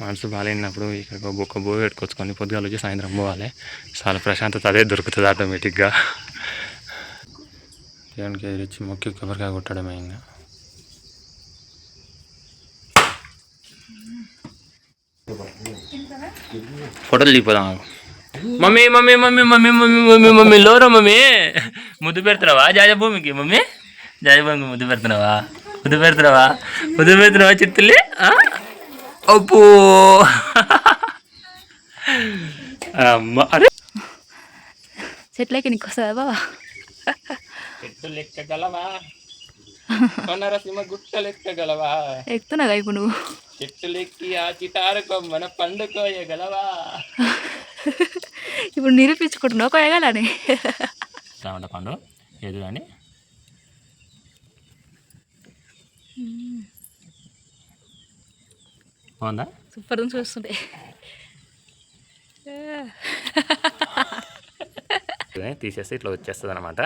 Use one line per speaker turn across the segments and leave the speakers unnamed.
మనసు బాగాలేనప్పుడు ఇక్కడ ఒక బో పెట్టుకొచ్చుకొని పొద్దుగాల వచ్చి సాయంత్రం పోవాలి. చాలా ప్రశాంతత అదే దొరుకుతుంది ఆటోమేటిక్గా దేవునికి ఎదురొచ్చి మొక్కి కొబ్బరికాయ కొట్టడమే ఇంకా. ఫోటోలు తీపోదాం mummy mummy mummy mummy mummy mummy mummy LoRa mummy. ముద్దు పెడుతున్నావా జాజభూమికి మమ్మీ. జాజభూమికి ముద్దు పెడుతున్నావా? ముద్దు పెడుతున్నావా? ముద్దు పెడుతున్నావా చిట్టుల్లి అబ్బో. అరే.
చెట్లకి నీకు వస్తుందా బావా?
చెట్టు లెక్కగలవా కొనరసింహ గుట్ట లెక్కగలవా
ఎక్కుతున్నాగా ఇప్పుడు నువ్వు.
చెట్టు లెక్కి ఆ చిటారు కొమ్మన పండుకోయగలవా
ఇప్పుడు నిరూపించుకుంటున్నావు కొయ్యగలని.
రావంట పండు ఏది బాగుందా
సూపర్ ఉంది చూస్తుంటే
తీసేస్తే ఇట్లా వచ్చేస్తుంది అనమాట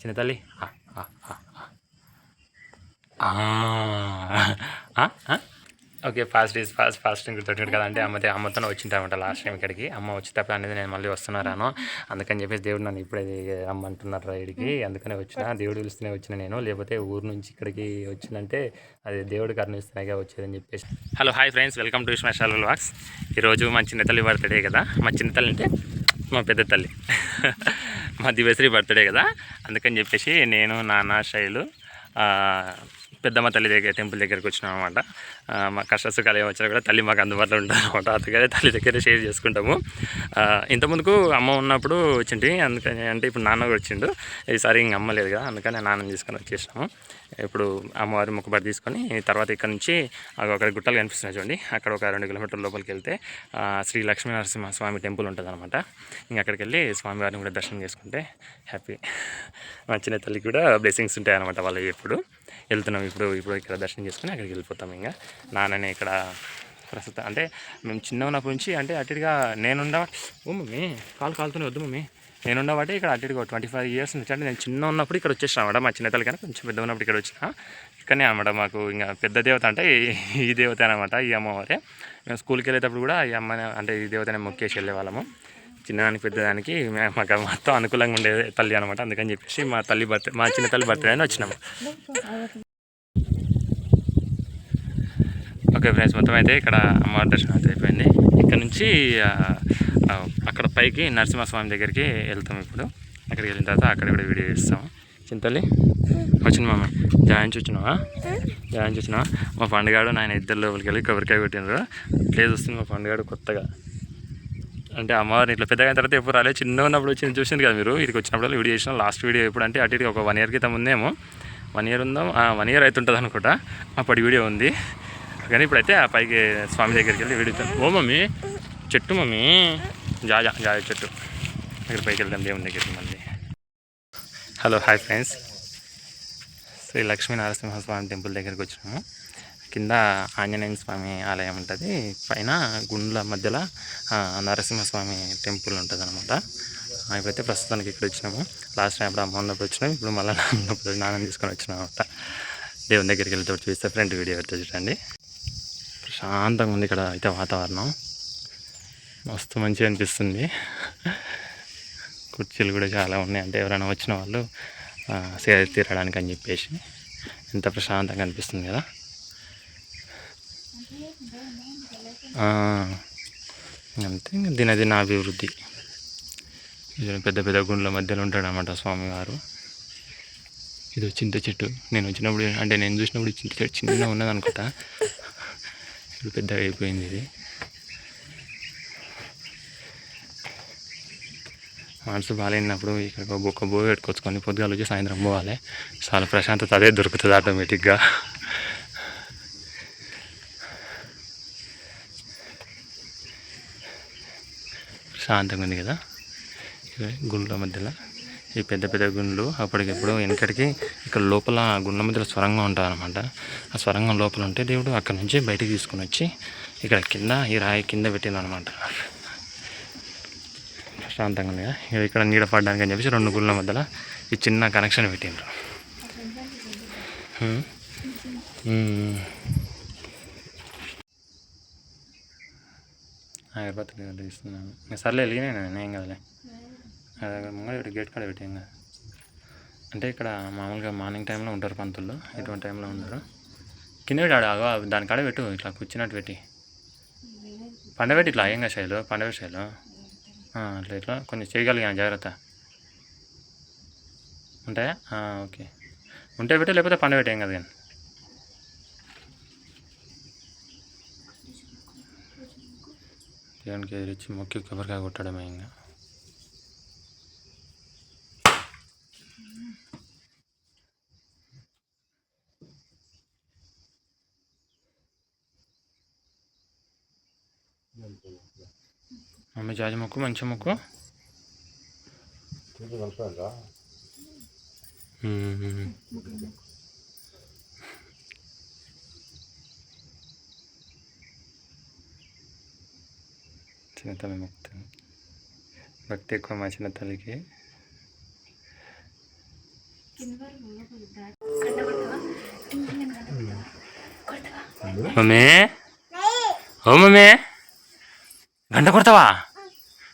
చిన్న తల్లి ఆ, ఆ, ఆ, ఆ. ఆ, ఆ. Okay fast is fast fast గుర్తొచ్చాడు కదా అంటే అమ్మతే అమ్మతో వచ్చింటామంట లాస్ట్ టైం ఇక్కడికి. అమ్మ వచ్చేటప్పుడు అనేది నేను మళ్ళీ వస్తున్నాను అందుకని చెప్పేసి దేవుడు నన్ను ఇప్పుడే రమ్మంటున్నారు ఇక్కడికి. అందుకనే వచ్చిన దేవుడు పిలుస్తూనే వచ్చిన నేను. లేకపోతే ఊరు నుంచి ఇక్కడికి వచ్చిందంటే అది దేవుడు కరుణిస్తున్నాయిగా వచ్చేదని చెప్పేసి. Hello hi friends welcome to special vlogs ఈరోజు మా చిన్న తల్లి బర్త్డే కదా. మా చిన్న తల్లి అంటే మా పెద్ద తల్లి. మా దివశ్రీ బర్త్డే కదా. అందుకని చెప్పేసి నేను నాన్న శైలు పెద్దమ్మ తల్లి దగ్గర టెంపుల్ దగ్గరికి వచ్చినాం అనమాట మా కష్టసుఖాలు ఏమి వచ్చినా కూడా తల్లి మాకు అందుబాటులో ఉంటుంది అనమాట అందుకనే తల్లి దగ్గర షేర్ చేసుకుంటాము. ఇంతకుముందుకు అమ్మ ఉన్నప్పుడు వచ్చింది అందుకని అంటే ఇప్పుడు నాన్న కూడా వచ్చిండు. ఈసారి ఇంక అమ్మ లేదు కదా అందుకని నాన్న తీసుకొని వచ్చేసినాము. ఇప్పుడు అమ్మవారి ముఖబడి తీసుకొని తర్వాత ఇక్కడ నుంచి అక్కడ గుట్టలు కనిపిస్తున్నాయి చూడండి. అక్కడ ఒక రెండు కిలోమీటర్ల లోపలికి వెళ్తే శ్రీ లక్ష్మీ నరసింహ స్వామి టెంపుల్ ఉంటుంది అనమాట ఇంకా అక్కడికి వెళ్ళి స్వామివారిని కూడా దర్శనం చేసుకుంటే హ్యాపీ. మా చిన్న తల్లికి కూడా బ్లెస్సింగ్స్ ఉంటాయన్నమాట వాళ్ళు ఎప్పుడు. వెళ్తున్నాం ఇప్పుడు ఇప్పుడు ఇక్కడ దర్శనం చేసుకుని అక్కడికి వెళ్ళిపోతాం ఇంకా. నాన్ననే ఇక్కడ ప్రస్తుతం అంటే మేము చిన్న ఉన్నప్పటి నుంచి అంటే అటుగా నేనుండ ఓ మమ్మీ కాలు కాలుతూనే వద్దు మమ్మీ. నేను బట్టి ఇక్కడ అటుగా ట్వంటీ ఫైవ్ ఇయర్స్ నుంచి అంటే నేను చిన్న ఉన్నప్పుడు ఇక్కడ వచ్చేసిన అనమాట మా చిన్నతల్లి కానీ కన్నా కొంచెం పెద్ద ఉన్నప్పుడు ఇక్కడ వచ్చిన. ఇక్కడనే అనమాట మాకు ఇంకా పెద్ద దేవత అంటే ఈ- ఈ దేవత అనమాట ఈ అమ్మవారే. మేము స్కూల్కి వెళ్ళేటప్పుడు కూడా ఈ అమ్మ అంటే ఈ దేవతనే మొక్కేసి వెళ్ళేవాళ్ళము. చిన్నదానికి పెద్దదానికి మాకు మొత్తం అనుకూలంగా ఉండే తల్లి అనమాట అందుకని చెప్పేసి మా తల్లి బర్త్ మా చిన్న తల్లి బర్త్డే అని వచ్చినాము. ఓకే ఫ్రెండ్స్ మొత్తం అయితే ఇక్కడ అమ్మవారి దర్శనం అయితే అయిపోయింది. ఇక్కడ నుంచి అక్కడ పైకి నరసింహస్వామి దగ్గరికి వెళ్తాం ఇప్పుడు. అక్కడికి వెళ్ళిన తర్వాత అక్కడ కూడా వీడియో ఇస్తాం చింతల్లి వచ్చిన మామ జాయిన్ చూచినావా జాయిన్ వచ్చినావా మా పండుగాడు నాయన ఇద్దరు లోపలికి వెళ్ళి కొబ్బరికాయ కొట్టినారు ప్లేస్ వస్తుంది మా పండుగాడు కొత్తగా. అంటే అమ్మవారిని ఇట్లా పెద్దగా తర్వాత ఎప్పుడు రాలేదు చిన్న ఉన్నప్పుడు వచ్చి చూసింది కదా మీరు. ఇక్కడికి వచ్చినప్పుడు వీడియో చేసిన. లాస్ట్ వీడియో ఎప్పుడు అంటే అటు ఇటు ఒక వన్ ఇయర్ క్రితం ఉందేమో. వన్ ఇయర్ ఉందాం వన్ ఇయర్ అవుతుంటుంది అనుకుంటా. అప్పటి వీడియో ఉంది. కానీ ఇప్పుడైతే ఆ పైకి స్వామి దగ్గరికి వెళ్ళి వీడియో ఓ మమ్మీ చెట్టు మమ్మీ. జాజా జాజా చెట్టు ఇక్కడ పైకి వెళ్దాం దేవుని దగ్గరికి మళ్ళీ. Hello hi friends. Shri Lakshmi Narasimhaswamy temple దగ్గరికి వచ్చినాము. కింద ఆంజనేయ స్వామి ఆలయం ఉంటుంది. పైన గుండ్ల మధ్యలో నరసింహస్వామి టెంపుల్ ఉంటుంది అనమాట ఇప్పుడైతే ప్రస్తుతానికి ఇక్కడ వచ్చినాము. లాస్ట్ టైం అప్పుడు అమ్మ ఉన్నప్పుడు వచ్చినాం. ఇప్పుడు మళ్ళీ నాన్న ఉన్నప్పుడు నాన్న తీసుకొని వచ్చినాం అనమాట దేవుని దగ్గరికి వెళ్తే చూస్తే ఫ్రంట్ వీడియో అయితే చూడండి. ప్రశాంతంగా ఉంది ఇక్కడ అయితే వాతావరణం. మస్తు మంచిగా అనిపిస్తుంది. కుర్చీలు కూడా చాలా ఉన్నాయి. అంటే ఎవరైనా వచ్చిన వాళ్ళు సేద తీరడానికి అని చెప్పేసి ఎంత ప్రశాంతంగా అనిపిస్తుంది కదా. అంతే ఇంకా దినదిన అభివృద్ధి ఇది పెద్ద పెద్ద గుండ్ల మధ్యలో ఉంటాడు అన్నమాట స్వామివారు. ఇది చింత చెట్టు. నేను వచ్చినప్పుడు అంటే నేను చూసినప్పుడు చింత చెట్టు చిన్నగా ఉన్నది అనుకుంటా ఇప్పుడు పెద్దగా అయిపోయింది ఇది. మనసు బాగాలేనప్పుడు ఇక్కడ ఒక బొక్క బో పెట్టుకొచ్చుకొని పొద్దుగాలు వచ్చి సాయంత్రం పోవాలి. చాలా ప్రశాంతత అదే దొరుకుతుంది ఆటోమేటిక్గా. ప్రశాంతంగా ఉంది కదా? గుండ్ల మధ్యలో. ఈ పెద్ద పెద్ద గుండ్లు అప్పటికెప్పుడు వెనకటికి ఇక్కడ లోపల ఆ గుండ్ల మధ్యలో స్వరంగం ఉంటుంది అనమాట ఆ స్వరంగం లోపల ఉంటే దేవుడు అక్కడ నుంచి బయటికి తీసుకుని వచ్చి ఇక్కడ కింద ఈ రాయి కింద పెట్టింది అనమాట ప్రశాంతంగా ఉంది ఇక్కడ నీడ పడడానికి అని చెప్పేసి రెండు గుళ్ళ మధ్యలో ఈ చిన్న కనెక్షన్ పెట్టిండ్రు. అగరబత్తి సర్లే వెలిగినాయి నేను ఏం కదలే. అదే గేట్ కాడ పెట్టాం కదా అంటే ఇక్కడ మామూలుగా మార్నింగ్ టైంలో ఉంటారు పంతుల్లో ఎటువంటి టైంలో ఉంటారు. కింద పెట్టాడు దాని కాడ పెట్టు ఇట్లా కూర్చున్నట్టు పెట్టి. పండబెట్టి ఇట్లా అయ్యంగా శైలు పండబెట్టి శైలు. అట్లా ఇట్లా. కొంచెం చేయగలిగాను జాగ్రత్త. ఉంటాయా? ఓకే. ఉంటే పెట్టే లేకపోతే పండ పెట్టి ఏం కదా కానీ. దేవునికి ఎదురిచ్చి మొక్కి కొబ్బరికాయ కొట్టడమే ఇంకా. మమ్మీ జాజి మొక్కు మంచి మొక్కు. మ్మ్. చిన్న తల్లి మొక్కుతాను భక్తి ఎక్కువ మా చిన్న తల్లికి మమ్మీ? ఓ మమ్మీ? గంట కొడతావా?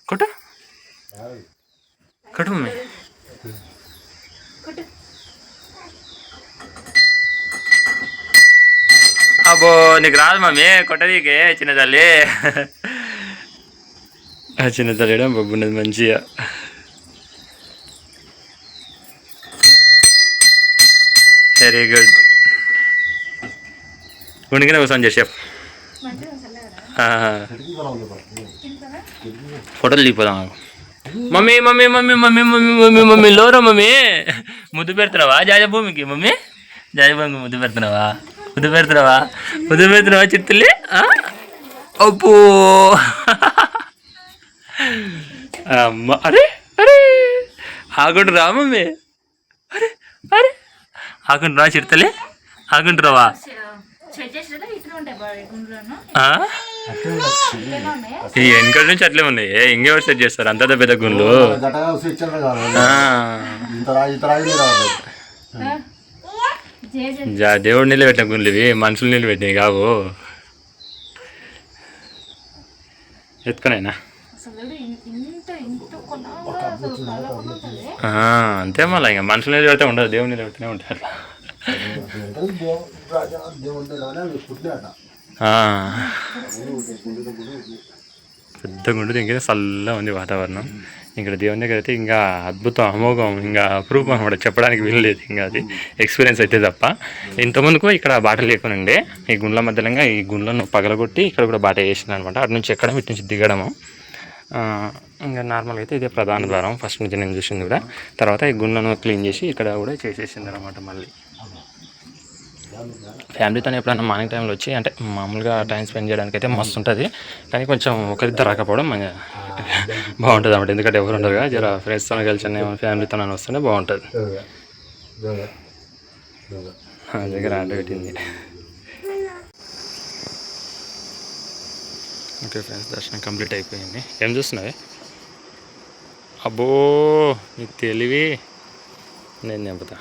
కొట్టు. కొట్టు మమ్మీ. అబ్బో నీకు రాదు మమ్మీ కొట్టదీకే చిన్న తల్లి. ఆ చిన్న తల్లి బొబ్బు ఉన్నది మంచిగా. వెరీ గుడ్ గుండికినే కూర్చొని చేసే ఫోటోలు దిగిపోదాం. Mummy mummy mummy mummy mummy mummy mummy LoRa mummy ముద్దు పెడుతున్నావా జాజభూమికి మమ్మీ జాజభూమికి ముద్దు పెడుతున్నావా ముద్దు పెడుతున్నావా ముద్దు పెడుతున్నావా చిత్తుల్లి ఆ? అబ్బో అమ్మ అరే అరే ఆగుంటు రా మమ్మీ అరే అరే ఆగుంటు రా చిరుతలే ఆగుంటు రావా ఆ? ఈ వెనకటి నుంచి అట్లే ఉన్నాయి ఇంకెవరు సెట్ చేస్తారు అంత పెద్ద గుండ్లు జా- దేవుడు నీళ్ళు పెట్టిన గుండ్లు ఇవి మనుషులు నీళ్ళు పెట్టినవి కావు. ఎత్తుకునేనా? అంతే మళ్ళీ ఇంకా మనుషులు నీళ్ళు పెడితే ఉండదు దేవుడు నీళ్ళు పెడితేనే పెద్దగా అట్లా
అంటే
పెద్ద గుండు చల్లగా ఉంది వాతావరణం. ఇక్కడ దేవుని దగ్గర అయితే ఇంకా అద్భుతం అమోఘం ఇంకా అప్రూపం అనమాట చెప్పడానికి వీల్లేదు ఇంకా అది. ఎక్స్పీరియన్స్ అయితే తప్ప. ఇంతకుముందుకు ఇక్కడ బాట లేకునండే ఈ గుండ్ల మధ్యలో ఈ గుండ్లను పగలగొట్టి ఇక్కడ కూడా బాట వేసింది అనమాట అటు నుంచి ఎక్కడం ఇటు నుంచి దిగడము. ఇంకా నార్మల్గా అయితే ఇదే ప్రధాన ద్వారం. ఫస్ట్ నుంచి నేను చూసింది కూడా. తర్వాత ఈ గుండ్లను క్లీన్ చేసి ఇక్కడ కూడా చేసేసింది అనమాట మళ్ళీ. ఫ్యామిలీతో ఎప్పుడైనా మార్నింగ్ టైంలో వచ్చి అంటే మామూలుగా టైం స్పెండ్ చేయడానికి అయితే మస్తు ఉంటుంది. కానీ కొంచెం ఒకరిద్దరు రాకపోవడం బాగుంటుంది అన్నమాట. ఎందుకంటే ఎవరు ఉండరు కదా. జర ఫ్రెండ్స్తో కలిసి ఫ్యామిలీతో వస్తేనే బాగుంటుంది. దగ్గర ఆట పెట్టింది ఓకే ఫ్రెండ్స్ దర్శనం కంప్లీట్ అయిపోయింది. ఏం చూస్తున్నావే? అబ్బో నీకు తెలివి. నేను నింపుతా.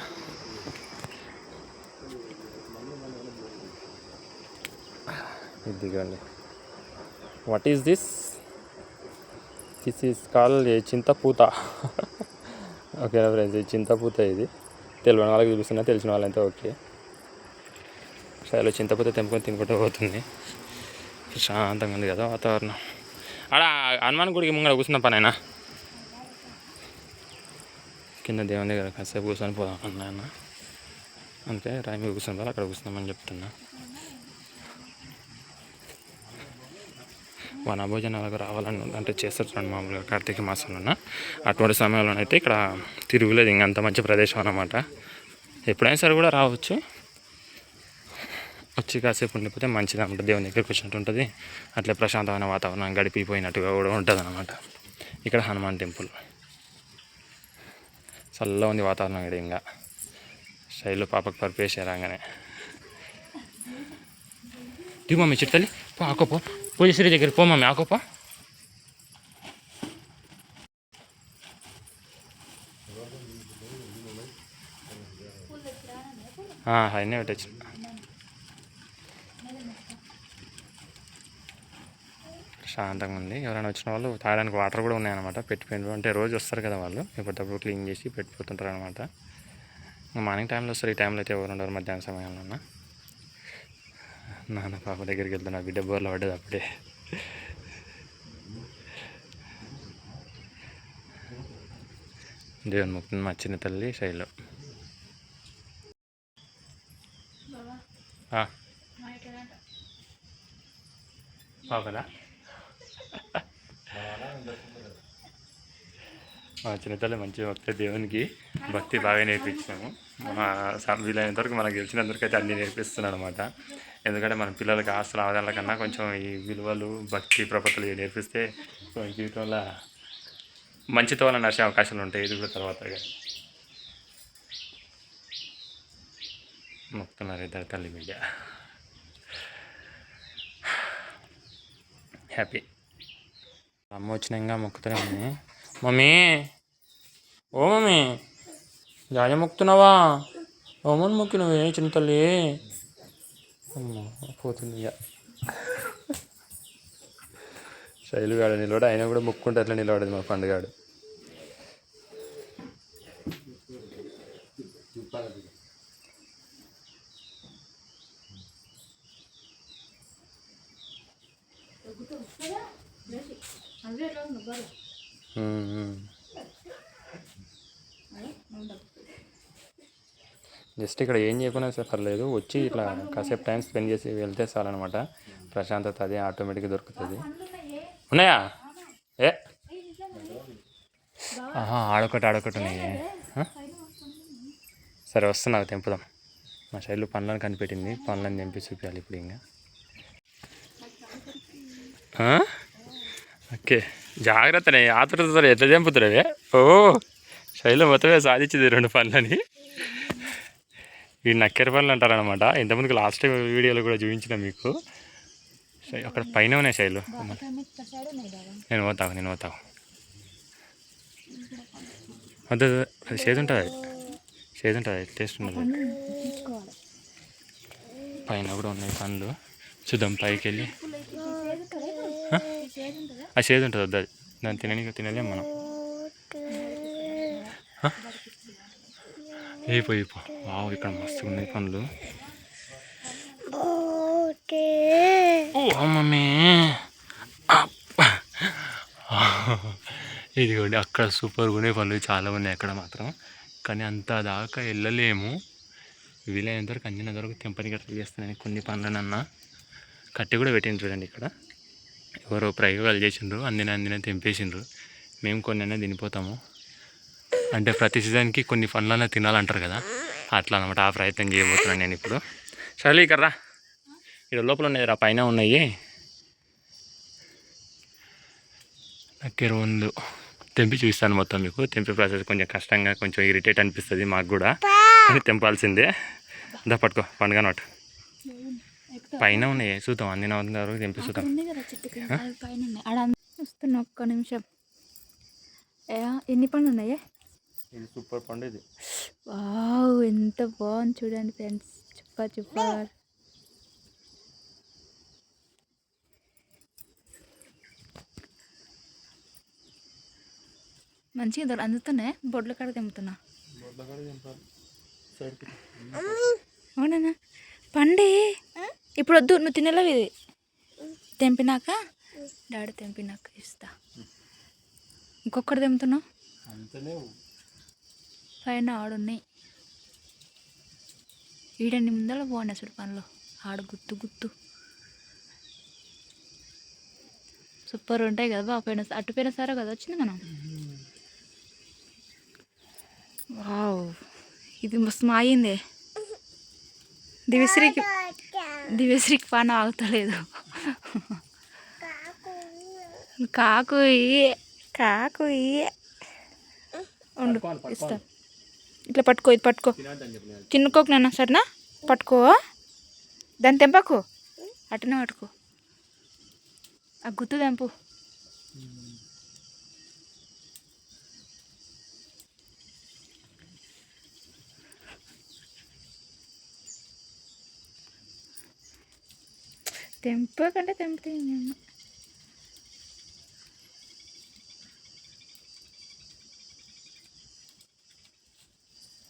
ఇదిగోండి. What is this this is call a చింతపూత. ఓకేనా ఫ్రెండ్స్ ఇది చింతపూత ఇది. తెలియని వాళ్ళకి చూపిస్తున్నా తెలిసిన వాళ్ళంతా ఓకే. సరే చింతపూత తెంపుకొని తినుకుంటూ పోతుంది. ప్రశాంతంగా ఉంది కదా వాతావరణం. ఆడ హనుమాన్ గుడికి ముంగడ కూర్చున్న పనైనా కింద దేవుని దగ్గర కాసేపు కూర్చొని పోదాం అన్న అంతే రాయి మీద కూర్చున్న అక్కడ కూర్చున్నామని చెప్తున్నా. వనభోజనాలకు రావాలని అంటే చేస్తారు మామూలుగా కార్తీక మాసంలోన. అటువంటి సమయంలోనైతే ఇక్కడ తిరుగులేదు ఇంక అంత మంచి ప్రదేశం అన్నమాట. ఎప్పుడైనా సరే కూడా రావచ్చు. వచ్చి కాసేపు ఉండిపోతే మంచిది అనమాట దేవుని దగ్గరికి వచ్చినట్టు ఉంటుంది. అట్లే ప్రశాంతమైన వాతావరణం గడిపిపోయినట్టుగా కూడా ఉంటుంది అనమాట ఇక్కడ హనుమాన్ టెంపుల్. చల్లగా ఉంది వాతావరణం ఇక్కడ ఇంకా. శైలు పాపకు పరిపేసి రాగానే. దిగు మమ్మీ చిట్టలి పో. పూజశ్రీ దగ్గర పో మమ్మీ ఆకోపో అవన్నీ పెట్టచ్చు ప్రశాంతంగా ఉంది ఎవరైనా వచ్చిన వాళ్ళు తాగడానికి వాటర్ కూడా ఉన్నాయన్నమాట పెట్టిపోయినారు అంటే రోజు వస్తారు కదా వాళ్ళు ఎప్పటికప్పుడు క్లీన్ చేసి పెట్టిపోతుంటారు అనమాట మార్నింగ్ టైంలో వస్తారు ఈ టైంలో అయితే ఎవరు ఉండరు మధ్యాహ్నం సమయంలో నాన్న పాప దగ్గరికి వెళ్తున్నా బిడ్డ బోర్లో పడ్డది అప్పుడే. దేవుని ముక్తిని మా చిన్న తల్లి శైలు. ఆ. పాపనా మా చిన్నతల్లి మంచి భక్తి దేవునికి భక్తి బాగా నేర్పించాము మా స- వీలైనంత వరకు మనకు తెలిసినంతవరకు అన్నీ నేర్పిస్తున్నాను అనమాట ఎందుకంటే మన పిల్లలకి ఆస్తులు ఆదాయాల కన్నా కొంచెం ఈ విలువలు భక్తి ప్రపత్తులు నేర్పిస్తే జీవితంలో మంచితో వల్ల నడిచే అవకాశాలు ఉంటాయి ఇది కూడా తర్వాత మొక్కుతున్నారు ఇద్దరు తల్లి బిడ్డ హ్యాపీ అమ్మ వచ్చినాక మొక్కుతున్నా మమ్మీ. మమ్మీ. ఓ మమ్మీ. జాజ మొక్కుతున్నావా? ఓమని మొక్కినవే చిన్న తల్లి. పోతుంది ఇక. శైలుగాడు నిలబడి ఆయన కూడా మొక్కుంటే అట్లా నిలబడేది మా పండుగాడు. ఉమ్. జస్ట్ ఇక్కడ ఏం చేయకుండా సరే పర్లేదు. వచ్చి ఇట్లా కాసేపు టైం స్పెండ్ చేసి వెళ్తే చాలన్నమాట. ప్రశాంతత అది ఆటోమేటిక్గా దొరుకుతుంది. ఉన్నాయా? ఏ? ఆహా ఆడొకటి ఆడొకటి ఉన్నాయి. సరే వస్తున్నావు తెంపుదాం. మా శైలు పనులను కనిపెట్టింది. పనులను తెంపి చూపించాలి ఇప్పుడు ఇంకా. ఓకే. జాగ్రత్తనే. ఆతురతతో ఎట్లా చంపుతురావే ఓ! శైలు మొత్తమే సాధించింది రెండు పనులని. ఈ నక్కెర పనులు అంటారనమాట ఇంతకుముందుకు లాస్ట్ టైం వీడియోలో కూడా చూపించిన మీకు. అక్కడ పైన ఉన్నాయి శైలు నేను పోతావు నేను పోతావు. అదే వద్దు, అది ఉంటుంది? అది చేదు ఉంటుంది? టేస్ట్ ఉంటుంది? పైన కూడా ఉన్నాయి పండ్లు. చూద్దాం పైకి వెళ్ళి. ఆ? ఆ ఉంటుంది? అది. దాన్ని తినని తినలేం మనం. ఆ? ఏ పోయి పో. వావ్ ఇక్కడ మస్తు ఉన్నాయి పండ్లు. ఓ మమ్మీ అబ్బా. ఇదిగోండి అక్కడ సూపర్ ఉన్నాయి పనులు చాలా ఉన్నాయి అక్కడ మాత్రం. కానీ అంత దాకా వెళ్ళలేము వీలైనంత వరకు అందినంత వరకు తెంపనికి ట్రై చేస్తున్నాను కొన్ని పనులనన్నా కట్టి కూడా పెట్టింది చూడండి ఇక్కడ. ఎవరో ప్రయోగాలు చేసిండ్రు అందిన అందిన తెంపేసిండ్రు. మేము కొన్ని అయినా తినిపోతాము. అంటే ప్రతి సీజన్కి కొన్ని పండ్లన్నా తినాలంటారు కదా. అట్లా అనమాట ఆ ప్రయత్నం చేయబోతున్నాను నేను ఇప్పుడు. సరే ఇక్కడ రా. ఇక్కడ లోపల ఉన్నాయి రా పైన ఉన్నాయి. ఉంది. తెంపి చూపిస్తాను మొత్తం మీకు. తెంపే ప్రాసెస్ కొంచెం కష్టంగా కొంచెం ఇరిటేట్ అనిపిస్తుంది మాకు కూడా. కానీ తెంపాల్సిందే. దా పట్టుకో. పండుగ నోట్. పైన ఉన్నాయి. చూద్దాం. అందిన వరకు తెంపి చూద్దాం.
ఉంది కదా చెట్టుకి అది పైన ఉన్నాయి. ఆడ వస్తున్నా ఒక్క నిమిషం. ఎన్ని పండ్లు ఉన్నాయే?
ఇది సూపర్ పండు ఇది.
వావ్ ఎంత బాగుంది చూడండి ఫ్రెండ్స్. సూపర్ సూపర్ మంచిగా దొర అందుతున్నాయి? బొడ్ల కాడ తెంపుతున్నా. అవునా? పండి. ఇప్పుడు వద్దు నువ్వు తినలేవు ఇది. తెంపినాక? డాడీ తెంపినాక ఇస్తా. ఇంకొకటి తెంపుతున్నావు?
అంతనే
పైన ఆడున్నాయి. ఈడండి ముందర బాగున్నాయి చూడు పనులు. ఆడు గుత్తు గుత్తు. సూపర్ ఉంటాయి కదా బాగా పోయిన అటు పోయిన సరే కదా వచ్చింది మనం? వావ్. ఇది మస్తు మాయిందే. దివిశ్రీకి దివిశ్రీకి పాన ఆగుతలేదు. కాకు కాకు. ఉండు ఇస్తా. ఇట్లా పట్టుకో ఇది పట్టుకో. తిన్నుకోకు నాన్న సరేనా? పట్టుకో. దాన్ని తెంపకు. అటునే పట్టుకో. ఆ గుత్తు తెంపు. తెంపకంటే తెంపుతాయి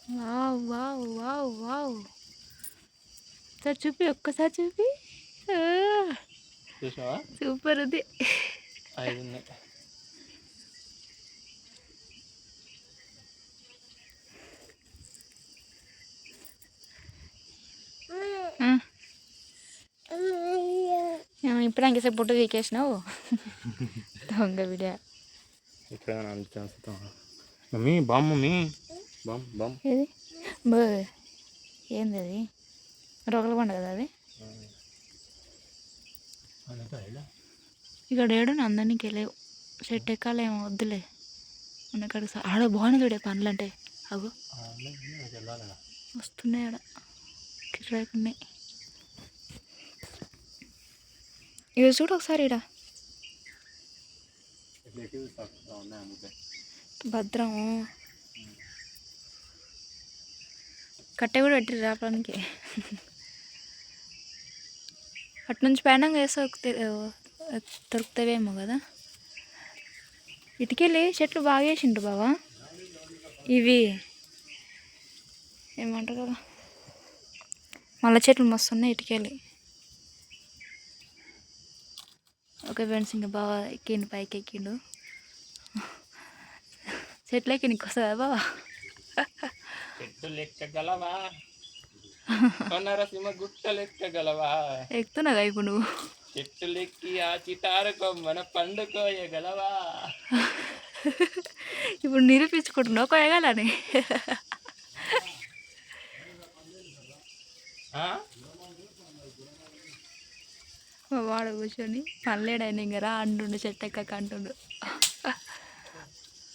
wow wow wow wow. Sir చూపి ఒక్కసారి చూపి. సూపర్ ఉంది. ఇప్పుడు ఇంకేసేపు పుట్టు తీకేసినావు దొంగ వీడియో
ఇక్కడ అంత మమ్మీ బామ్ మమ్మీ. బామ్ బామ్
ఏది? బో ఏంది అది రొగల పండు కదా అది? ఇక్కడ ఏడు అందరికి వెళ్ళేవు చెట్టు ఎక్కాలేమో వద్దులే. ఉన్నకాడికి సా- ఆడ బాగుంది చూడే పండ్లు అంటే అగో. వస్తున్నాయి ఆడ. కిరాకున్నాయి ఇవి చూడు ఒకసారి ఇడ భద్రం కట్టె కూడా పెట్టి రావడానికి. అటు నుంచి పైన వేస్తే దొరుకుతావేమో కదా. ఇటుకెళ్ళి చెట్లు బాగా వేసిండ్రు బావా. ఇవి. ఏమంటారు కదా. మళ్ళీ చెట్లు మస్తు ఉన్నాయి ఇటుకెళ్ళి ఓకే ఫ్రెండ్స్ ఇంకా బాగా ఎక్కిండు పైకి ఎక్కిండు. చెట్లు ఎక్కి నీకు వస్తుందా బావా?
చెట్టు లెక్కగలవా కొనరసింహ గుట్ట లెక్కగలవా
ఎక్కుతున్నాగా ఇప్పుడు నువ్వు?
చెట్టు లెక్కి ఆ చిటారు కొమ్మన పండుకోయగలవా
ఇప్పుడు నిరూపించుకుంటున్నావు కొయ్యగలని? మా వాడు కూర్చొని పనిలేడైనా ఇంకా రా అంటుండు చెట్టు ఎక్కక అంటుండు.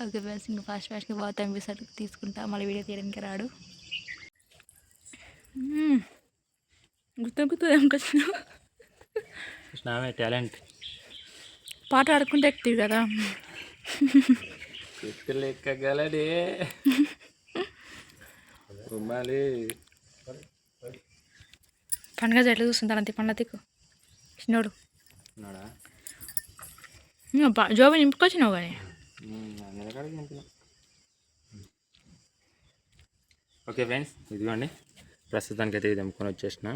ఓకే ఫ్రెండ్స్ ఇంకా ఫాస్ట్ ఫాస్ట్గా పోతాం. ఎపిసోడ్ తీసుకుంటా. మళ్ళీ వీడియో తీయడానికి రాడు. మ్మ్. గుర్తు గుర్తు ఏమకొచ్చినావు
కృష్ణామే టాలెంట్.
పాట ఆడుకుంటే ఎక్కుతాడు కదా.
ఉమ్మాలి
పండుగ ఎట్లా చూస్తుంటారు? అంతే పండ్ల తిక్కు. చిన్నోడు జోబు నింపుకొచ్చినావు కానీ
ఓకే ఫ్రెండ్స్ ఇదిగోండి. ప్రస్తుతానికి అయితే ఇది తెంపుకొని వచ్చేసిన.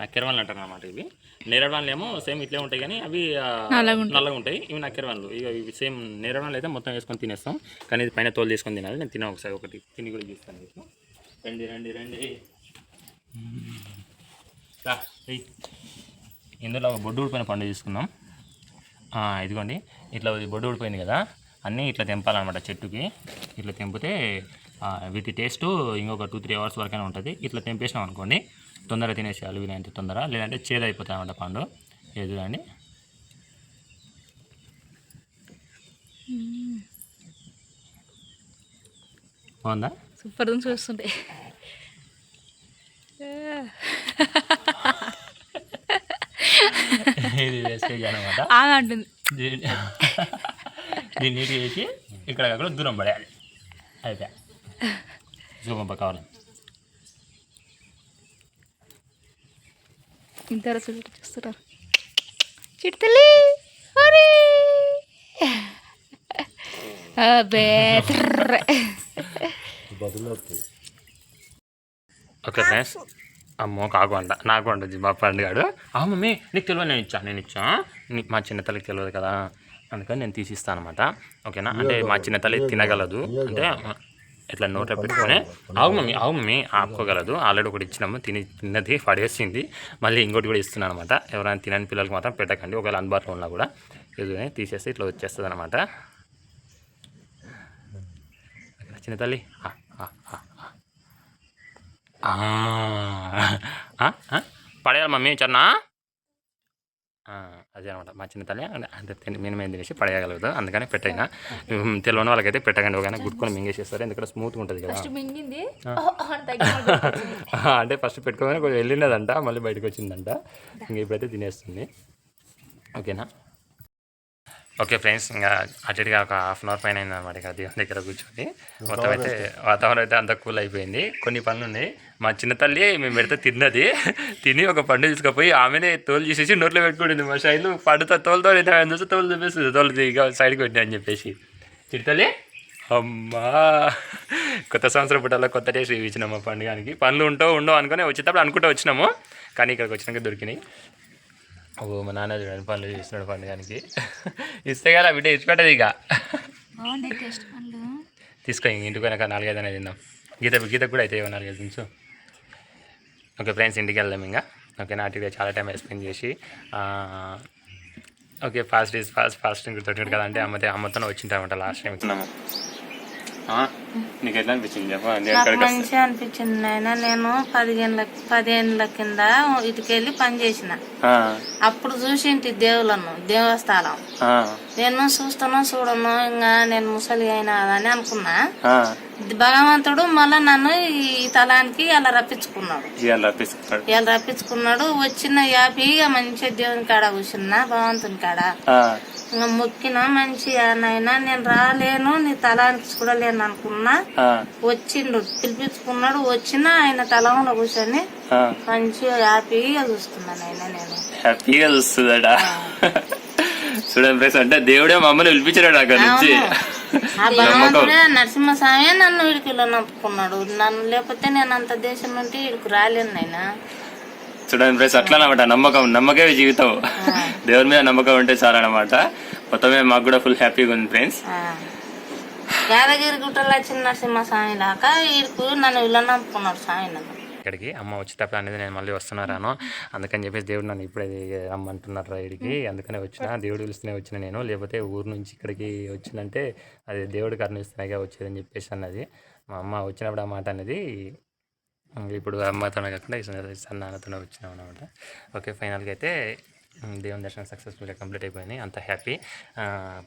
నక్కెరవాళ్ళు అంటారు అనమాట ఇవి. నేరడాలు ఏమో సేమ్ ఇట్లే ఉంటాయి కానీ అవి
నల్లగా ఉంటాయి.
ఇవి నక్కెరవాళ్ళు ఇక ఇవి సేమ్ నేరడాలు అయితే మొత్తం వేసుకొని తినేస్తాం. కానీ ఇది పైన తోలు తీసుకొని తినాలి. నేను తిన ఒకసారి ఒకటి తిని కూడా చూస్తాను మీకు. రండి రండి రండి. ఇందులో ఒక బొడ్డు ఊడిపోయిన పండు తీసుకుందాం. ఇదిగోండి. ఇట్లా బొడ్డు ఊడిపోయింది కదా అన్నీ ఇట్లా తెంపాలన్నమాట చెట్టుకి. ఇట్లా తెంపితే విత్ వీటి టేస్ట్ ఇంకొక టూ త్రీ అవర్స్ వరకైనా ఉంటుంది. ఇట్లా తెంపేసినాం అనుకోండి తొందరగా తినేసేయాలి వీలైనంత తొందర లేదంటే చేదు అయిపోతాయి అన్నమాట పండు. ఎదురండి బాగుందా?
సూపర్ చూస్తుంటే.
ఇది వేస్టేజ్ అనమాట
ఆగా అంటుంది.
దీన్ని దీన్ని నీట్గా వేసి ఇక్కడ కాకుండా దూరం పడేయాలి. అయితే. జూపంప కావాలి.
ఇంత చూడ చూస్తున్నారు. తర్ర.
బదులు
ఓకే ఫ్రెండ్స్ అమ్మో కాకు అంట నాకు అంటుంది మా పండుగాడు. ఆ మమ్మీ నీకు తెలియదు నేను ఇచ్చా నేను ఇచ్చా. మా చిన్న తల్లికి తెలియదు కదా అందుకని నేను తీసిస్తాను అనమాట ఓకేనా? అంటే మా చిన్న తల్లి తినగలదు. అంటే ఇట్లా నోట్లో పెట్టుకొని ఆవు మమ్మీ ఆవు మమ్మీ ఆపుకోగలదు. ఆల్రెడీ ఒకటి ఇచ్చినాము తిని తిన్నది పడేసింది. మళ్ళీ ఇంకోటి కూడా ఇస్తున్నాను అనమాట ఎవరైనా తినని పిల్లలకి మాత్రం పెట్టకండి. ఒకవేళ అందుబాటులో ఉన్నా కూడా ఎదుగునే తీసేస్తే ఇట్లా వచ్చేస్తుంది అనమాట చిన్న తల్లి? పడేయాలి మమ్మీ చన్నా. అదే అనమాట మా చిన్న తల్లి అంటే తిని- మినిమం తినేసి పడేయగలదు అందుకని పెట్టైనా. తెలియని వాళ్ళకైతే పెట్టకండి. ఒకైనా గుట్టుకొని మింగేసేస్తారు. ఎందుకంటే స్మూత్గా ఉంటుంది కదా. అంటే ఫస్ట్ పెట్టుకోగానే కొంచెం వెళ్ళినదంట మళ్ళీ బయటకు వచ్చిందంట ఇంక ఇప్పుడైతే తినేస్తుంది. ఓకేనా? ఓకే ఫ్రెండ్స్ ఇంకా అటుగా ఒక హాఫ్ అన్ అవర్ పైన అయింది అనమాట ఇక దేవుని దగ్గర కూర్చొని. మొత్తం అయితే వాతావరణం అయితే అంత కూల్ అయిపోయింది. కొన్ని పనులు ఉన్నాయి. మా చిన్న తల్లి మేము పెడితే తిన్నది. తిని ఒక పండు తీసుకుపోయి ఆమెనే తోలు తీసేసి నోట్లో పెట్టుకుంటుంది. మా శైలు పండుతో తోలుతో ఆయన చూస్తే తోలు చూపిస్తుంది తోలు ఇక సైడ్కి పెట్టినా అని చెప్పేసి. చిట్టలి అమ్మా! కొత్త సంవత్సరం పుట్టాలో కొత్త టేస్ట్ ఇచ్చినాము మా పండుగకి. పనులు ఉంటో ఉండో అనుకుని వచ్చేటప్పుడు అనుకుంటూ వచ్చినాము. కానీ ఇక్కడికి వచ్చినాక దొరికినాయి. ఓ మా నాన్న చూడండి పనులు చేస్తున్నాడు పండుగనికి. ఇస్తే కదా బిడ్డ ఇచ్చిపెట్టదు ఇక. తీసుకో ఇంక ఇంటికి పోయినాక నాలుగైదు అనేది తిందాం. గీత గీతకు కూడా అయితే నాలుగైదు తినచ్చు ఓకే ఫ్రెండ్స్ ఇంటికి వెళ్దాం ఇంకా. ఓకే నాటిగా చాలా టైం స్పెండ్ చేసి ఆ, okay fast is fast fast గుర్తొచ్చాడు కదా అంటే అమ్మతో అమ్మతో వచ్చింటామంట లాస్ట్ టైం నీకు ఎట్లా అనిపించింది చెప్పు?
మంచిగా అనిపించింది నాయన. నేను పదిహేనుల పదిహేనుల కింద ఇటుకెళ్ళి పని చేసిన. అప్పుడు చూసింటి దేవుళ్ళను దేవస్థానం. నేను చూస్తాను చూడను ఇంకా నేను ముసలి అయినా అని అనుకున్నా. భగవంతుడు మళ్ళా నన్ను ఈ తలానికి అలా రప్పించుకున్నాడు. ఇలా రప్పించుకున్నాడు. వచ్చిన యాపీగా మంచిగా దేవుని కాడ కూర్చున్నా భగవంతుని కాడ. ఇంకా మొక్కిన మంచిగా నాయన నేను రాలేను నీ తలానికి చూడలేను అనుకున్నా. వచ్చిండు. పిలిపించుకున్నాడు. వచ్చిన ఆయన తలంలో కూర్చొని మంచిగా హ్యాపీగా చూస్తున్నాను ఆయన నేను.
హ్యాపీగా చూస్తుందడా చూడండి అంటే దేవుడే మమ్మల్ని పిలిపించాడు అక్కడ నుంచి.
నరసింహస్వామి నన్ను వీడికిలో నప్పుకున్నాడు. నన్ను లేకపోతే నేను అంత దేశం నుండి వీడికి రాలేను నాయన.
చూడండి ఫ్రెండ్స్ అట్లా అనమాట నమ్మకం. నమ్మకమే జీవితం. దేవుడి మీద నమ్మకం ఉంటే చాలా అనమాట మొత్తమే మాకు కూడా ఫుల్ హ్యాపీగా ఉంది ఫ్రెండ్స్
యాదగిరి గుట్టలో చిన్న నరసింహస్వామి దాకా వీడికి నన్ను ఇలా స్వామి నన్ను.
ఇక్కడికి అమ్మ వచ్చేటప్పుడు అనేది నేను మళ్ళీ వస్తున్నారాను. అందుకని చెప్పేసి దేవుడు నన్ను ఇప్పుడే రమ్మంటున్నారు రైడ్కి అందుకనే వచ్చిన దేవుడు పిలుస్తూనే వచ్చిన నేను. లేకపోతే ఊరు నుంచి ఇక్కడికి వచ్చిందంటే అది దేవుడు కరుణిస్తున్నాయిగా వచ్చేదని చెప్పేసి అన్నది. మా అమ్మ వచ్చినప్పుడు ఆ మాట అనేది ఇప్పుడు అమ్మతోనే కాకుండా ఈ సన్నానతోనే వచ్చినాం అనమాట ఓకే ఫైనల్గా అయితే దేవుని దర్శనం సక్సెస్ఫుల్గా కంప్లీట్ అయిపోయినాయి. అంత హ్యాపీ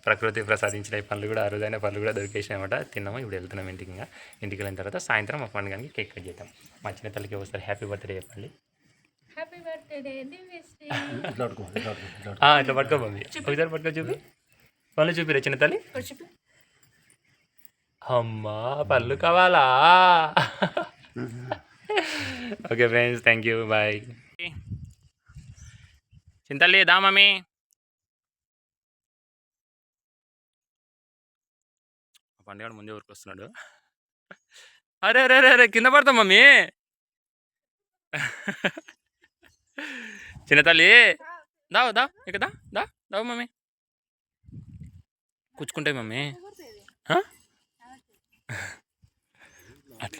ప్రకృతి ప్రసాదించిన పనులు కూడా అరుదైన పనులు కూడా దొరికేసాయి అనమాట తిన్నాము ఇప్పుడు వెళ్తున్నాం ఇంటికి ఇంకా. ఇంటికి వెళ్ళిన తర్వాత సాయంత్రం మా పండుగకి కేక్ కట్ చేద్దాం. మా చిన్న తల్లికి ఒకసారి హ్యాపీ బర్త్డే చెప్పండి.
ఇట్లా పట్టుకో ఇట్లా
మమ్మీ. ఒకసారి పట్టుకో చూపి. పనులు చూపిరా చిన్న తల్లి? అమ్మా పళ్ళు కావాలా? Okay friends thank you bye చింతల్లి దా మమ్మీ? పండుగ ముందే ఊరికి వస్తున్నాడు అరే అరే అరే అరే కింద పడతాం మమ్మీ. చిన్న తల్లి దావు దా ఇక దా దా దావు మమ్మీ. కూర్చుకుంటాయి మమ్మీ. ఆ?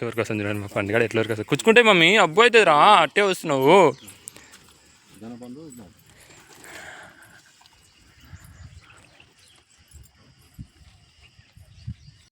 వరకు వస్తాను చూడండి మా పండుగ ఎట్ల వరకు వస్తాను కూర్చుకుంటాయి మమ్మీ. అబ్బో అవుతుందిరా అట్టే వస్తున్నావు.